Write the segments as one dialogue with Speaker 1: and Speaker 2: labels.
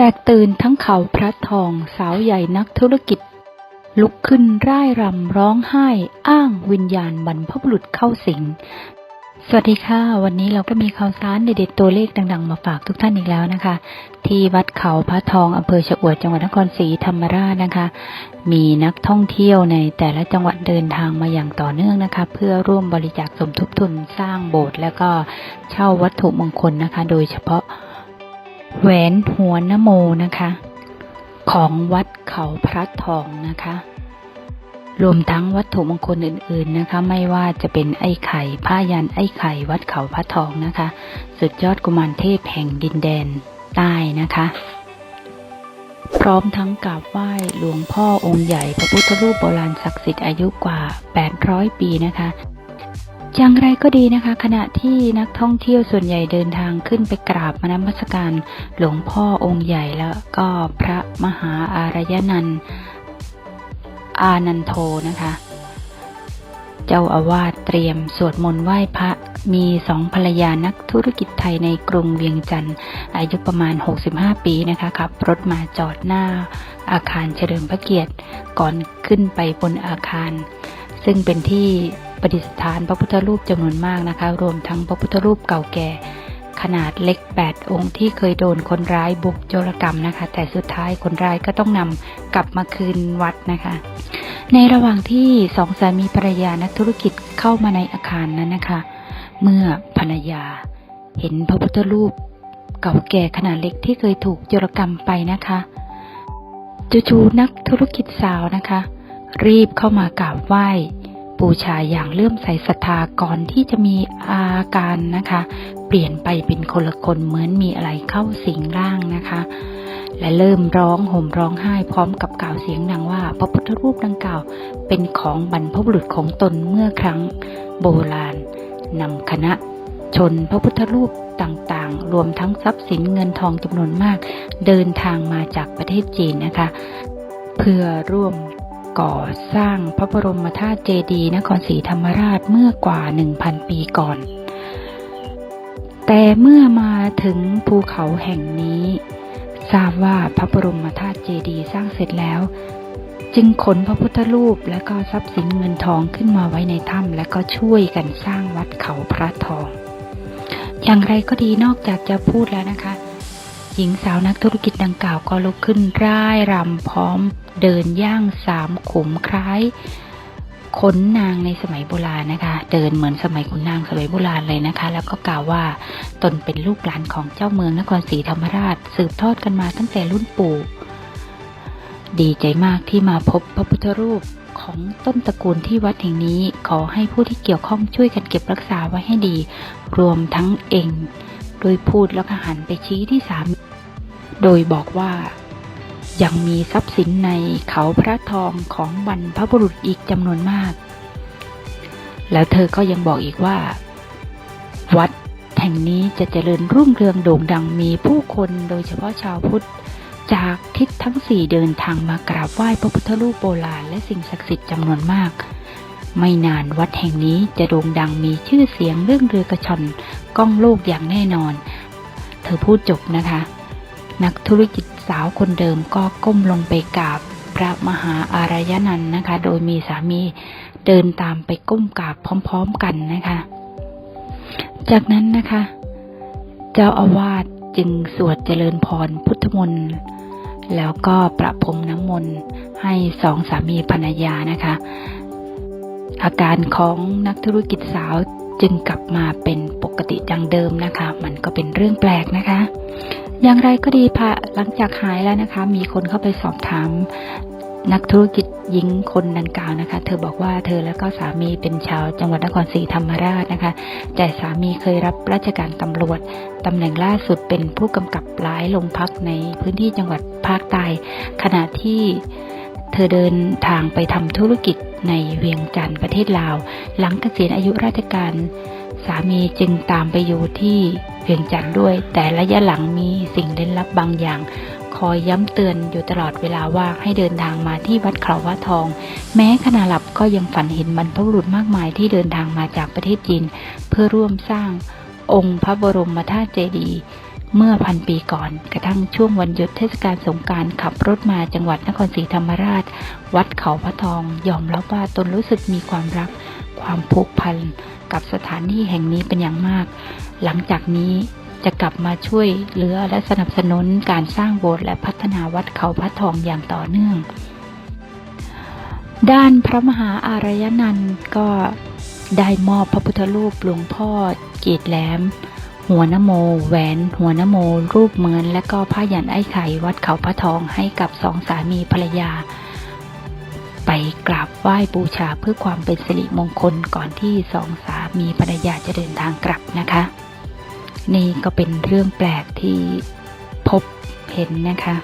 Speaker 1: แตกตื่นทั้งเขาพระทองสาวใหญ่นักธุรกิจ ลุกขึ้นร่ายรำร้องไห้อ้างวิญญาณบรรพบุรุษเข้าสิง สวัสดีค่ะ วันนี้เราก็มีข่าวสารเด็ดๆตัวเลขดังๆ มาฝากทุกท่านอีกแล้วนะคะ ที่วัดเขาพระทองอำเภอชะอวดจังหวัดนครศรีธรรมราชนะคะ มีนักท่องเที่ยวในแต่ละจังหวัดเดินทางมาอย่างต่อเนื่องนะคะ เพื่อร่วมบริจาคสมทบทุนสร้างโบสถ์แล้วก็เช่าวัตถุมงคลนะคะ โดยเฉพาะ แหวนหัวนโมนะคะ ของวัดเขาพระทองนะคะ รวมทั้งวัตถุมงคลอื่นๆนะคะ ไม่ว่าจะเป็นไอ้ไข่ผ้ายันไอ้ไข่วัดเขาพระทองนะคะ สุดยอดกุมารเทพแห่งดินแดนใต้นะคะพร้อมทั้งกราบไหว้หลวงพ่อองค์ใหญ่พระพุทธรูปโบราณศักดิ์สิทธิ์อายุกว่า 800 ปีนะคะ อย่างไรก็ดีนะคะ ขณะที่นักท่องเที่ยวส่วนใหญ่เดินทางขึ้นไปกราบมนมัสการหลวงพ่อองค์ใหญ่แล้วก็พระมหาอารยนันท์อานันโทนะคะ เจ้าอาวาสเตรียมสวดมนต์ไหว้พระมีสองภรรยานักธุรกิจไทยในกรุงเวียงจันทร์อายุประมาณ 65 ปีนะคะขับรถมาจอดหน้าอาคารเฉลิมพระเกียรติก่อนขึ้นไปบนอาคาร ซึ่งเป็นที่ ประดิษฐานพระพุทธรูปจำนวนมากนะคะ รวมทั้งพระพุทธรูปเก่าแก่ ขนาดเล็ก 8 องค์ที่เคยโดนคนร้ายบุกโจรกรรมนะคะ แต่สุดท้ายคนร้ายก็ต้องนำกลับมาคืนวัดนะคะ ในระหว่างที่สองสามีภรรยานักธุรกิจเข้ามาในอาคารนั้นนะคะ เมื่อภรรยาเห็นพระพุทธรูปเก่าแก่ขนาดเล็กที่เคยถูกโจรกรรมไปนะคะจู่ๆนักธุรกิจสาวนะคะ รีบเข้ามากราบไหว้ บูชาอย่างเลื่อมใสศรัทธาก่อนที่จะมีอาการนะคะ เปลี่ยนไปเป็นคนละคนเหมือนมีอะไรเข้าสิงร่างนะคะ และเริ่มร้องห่มร้องไห้พร้อมกับกล่าวเสียงดังว่า พระพุทธรูปดังกล่าวเป็นของบรรพบุรุษของตนเมื่อครั้งโบราณนำคณะชนพระพุทธรูปต่างๆ รวมทั้งทรัพย์สินเงินทองจำนวนมาก เดินทางมาจากประเทศจีนนะคะ เพื่อร่วม ก่อสร้างพระบรมธาตุเจดีย์นครศรีธรรมราชเมื่อกว่า 1,000 ปีก่อน แต่เมื่อมาถึงภูเขาแห่งนี้ ทราบว่าพระบรมธาตุเจดีย์สร้างเสร็จแล้ว จึงขนพระพุทธรูปและก็ทรัพย์สินเงินทองขึ้นมาไว้ในถ้ำและก็ช่วยกันสร้างวัดเขาพระทอง อย่างไรก็ดีนอกจากจะพูดแล้วนะคะ หญิงสาวนักธุรกิจดังกล่าวก็ลุกขึ้นร่ายรำพร้อม เดินย่างสามขุมคล้ายขนนางในสมัยโบราณนะคะ เดินเหมือนสมัยขุนนางสมัยโบราณเลยนะคะ แล้วก็กล่าวว่าตนเป็นลูกหลานของเจ้าเมืองนครศรีธรรมราช สืบทอดกันมาตั้งแต่รุ่นปู่ ดีใจมากที่มาพบพระพุทธรูปของต้นตระกูลที่วัดแห่งนี้ขอให้ผู้ที่เกี่ยวข้องช่วยกันเก็บรักษาไว้ให้ดี รวมทั้งเอง โดยพูดแล้วก็หันไปชี้ที่สามโดยบอกว่า ยังมีทรัพย์สินในเขาพระทองของบรรพบุรุษอีกจำนวนมาก แล้วเธอก็ยังบอกอีกว่า วัดแห่งนี้จะเจริญรุ่งเรืองโด่งดังมีผู้คนโดยเฉพาะชาวพุทธ จากทิศทั้งสี่เดินทางมากราบไหว้พระพุทธรูปโบราณและสิ่งศักดิ์สิทธิ์จำนวนมาก ไม่นานวัดแห่งนี้จะโด่งดังมีชื่อเสียงเรื่องเรือกระชอนก้องโลกอย่างแน่นอน เธอพูดจบนะคะ นักธุรกิจ สาวคนเดิมก็ก้มลงไปกราบพระมหาอารยนันท์นะคะ โดยมีสามีเดินตามไปก้มกราบพร้อมๆกันนะคะ จากนั้นนะคะ เจ้าอาวาสจึงสวดเจริญพรพุทธมนต์แล้วก็ประพรมน้ำมนต์ให้สองสามีภรรยานะคะ อาการของนักธุรกิจสาวจึงกลับมาเป็นปกติดังเดิมนะคะ มันก็เป็นเรื่องแปลกนะคะ อย่างไรก็ดีพระหลังจากหายแล้วนะคะ มีคนเข้าไปสอบถามนักธุรกิจหญิงคนดังกล่าวนะคะ เธอบอกว่าเธอและก็สามีเป็นชาวจังหวัดนครศรีธรรมราชนะคะ แต่สามีเคยรับราชการตำรวจตำแหน่งล่าสุดเป็นผู้กำกับหลายโรงพักในพื้นที่จังหวัดภาคใต้ขณะที่เธอเดินทางไปทำธุรกิจ ในเวียงจันทร์ประเทศลาว หลังเกษียณอายุราชการ สามีจึงตามไปอยู่ที่เวียงจันทร์ด้วย แต่ระยะหลังมีสิ่งเล่นลับบางอย่าง คอยย้ำเตือนอยู่ตลอดเวลาว่าให้เดินทางมาที่วัดเขาวัดทอง แม้ขณะหลับก็ยังฝันเห็นบรรพบุรุษมากมายที่เดินทางมาจากประเทศจีน เพื่อร่วมสร้างองค์พระบรมธาตุเจดีย์ เมื่อพันปีก่อน กระทั่งช่วงวันหยุดเทศกาลสงการขับรถมาจังหวัดนครศรีธรรมราช วัดเขาพระทอง ยอมรับว่าตนรู้สึกมีความรัก ความผูกพันกับสถานที่แห่งนี้เป็นอย่างมาก หลังจากนี้จะกลับมาช่วยเหลือและสนับสนุนการสร้างโบสถ์และพัฒนาวัดเขาพระทองอย่างต่อเนื่อง ด้านพระมหาอารยนันท์ก็ได้มอบพระพุทธรูปหลวงพ่อกีดแหลม หัวนโม แหวน หัวนโม รูปเหมือน และก็ผ้ายันไอ้ไข่วัดเขาพระทองให้กับสองสามีภรรยา ไปกราบไหว้บูชาเพื่อความเป็นสิริมงคลก่อนที่สองสามีภรรยาจะเดินทางกลับนะคะ นี่ก็เป็นเรื่องแปลกที่พบเห็นนะคะ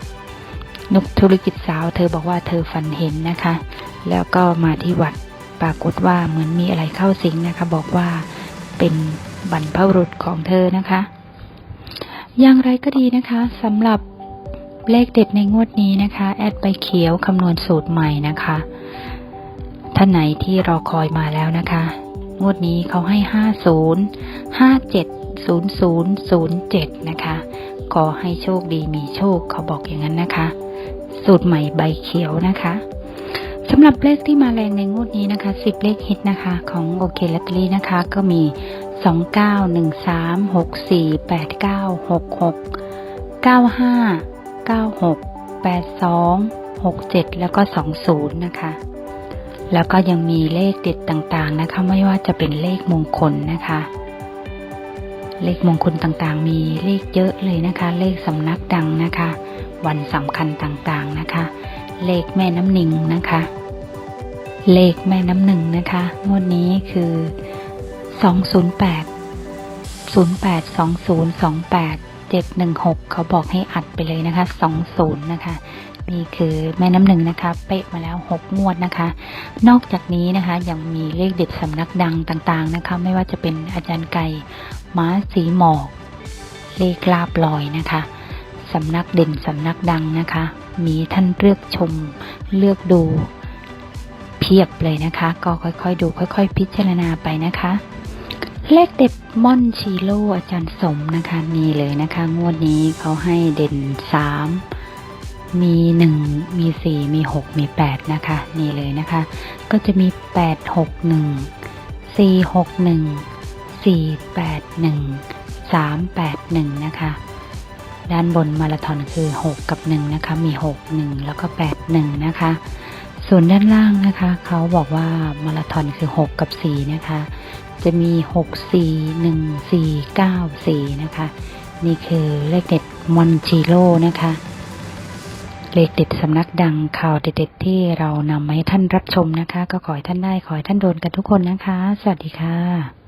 Speaker 1: นุกธุรกิจสาวเธอบอกว่าเธอฝันเห็นนะคะ แล้วก็มาที่วัดปรากฏว่าเหมือนมีอะไรเข้าสิงนะคะ บอกว่าเป็น บรรพบุรุษของเธอนะคะ อย่างไรก็ดีนะคะสำหรับเลขเด็ดในงวดนี้นะคะ แอดไปเขียวคำนวณสูตรใหม่นะคะ ท่านไหนที่รอคอยมาแล้วนะคะ งวดนี้เขาให้ 50 57 0007 นะคะ ขอให้โชคดีมีโชคเขาบอกอย่างนั้นนะคะ สูตรใหม่ใบเขียวนะคะสำหรับเลขที่มาแรงในงวดนี้นะคะ 10 เลขฮิตนะคะ ของโอเคลอตเตอรี่นะคะ ก็มี 29 13 64 89 66 95 96 82 67แล้วก็20นะคะ แล้วก็ยังมีเลขเด็ดต่างๆนะคะ ไม่ว่าจะเป็นเลขมงคลนะคะ เลขมงคลต่างๆ มีเลขเยอะเลยนะคะ เลขสำนักดังนะคะ วันสำคัญต่างๆนะคะ เลขแม่น้ำหนึ่งนะคะ เลขแม่น้ำหนึ่งนะคะงวดนี้คือ 208 08 20 28 716เขาบอกให้อัดไปเลยนะคะ 20 นะคะ นี่คือแม่น้ำหนึ่งนะคะ เป๊ะมาแล้ว 6 งวดนะคะ นอกจากนี้นะคะยังมีเลขเด็ดสำนักดังต่างๆนะคะ ไม่ว่าจะเป็นอาจารย์ไก่ม้าสีหมอก เลขลาบลอยนะคะสำนักเด่นสำนักดังนะคะ มีท่านเลือกชมเลือกดูเพียบเลยนะคะ ก็ค่อยๆดูค่อย ๆ พิจารณาไปนะคะ เลขเด็ดม่อนชีโร่อาจารย์สมนะคะมีเลยนะคะ งวดนี้เขาให้เด่นสามมีหนึ่งมีสี่มีหกมีแปดนะคะนี่เลยนะคะ ก็จะมีแปดหกหนึ่งสี่หกหนึ่งสี่แปดหนึ่งสามแปดหนึ่งนะคะด้านบนมาราธอนคือหกกับหนึ่งนะคะมีหกหนึ่งแล้วก็แปดหนึ่งนะคะ ส่วนด้านล่างนะคะเขาบอกว่ามาราธอนคือหกกับสี่นะคะ จะมีหกสี่หนึ่งสี่เก้าสี่นะคะ นี่คือเลขเด็ดมอนจิโร่นะคะ เลขเด็ดสำนักดังข่าวเด็ดๆที่เรานำมาให้ท่านรับชมนะคะ ก็ขอให้ท่านได้ขอให้ท่านโดนกันทุกคนนะคะ สวัสดีค่ะ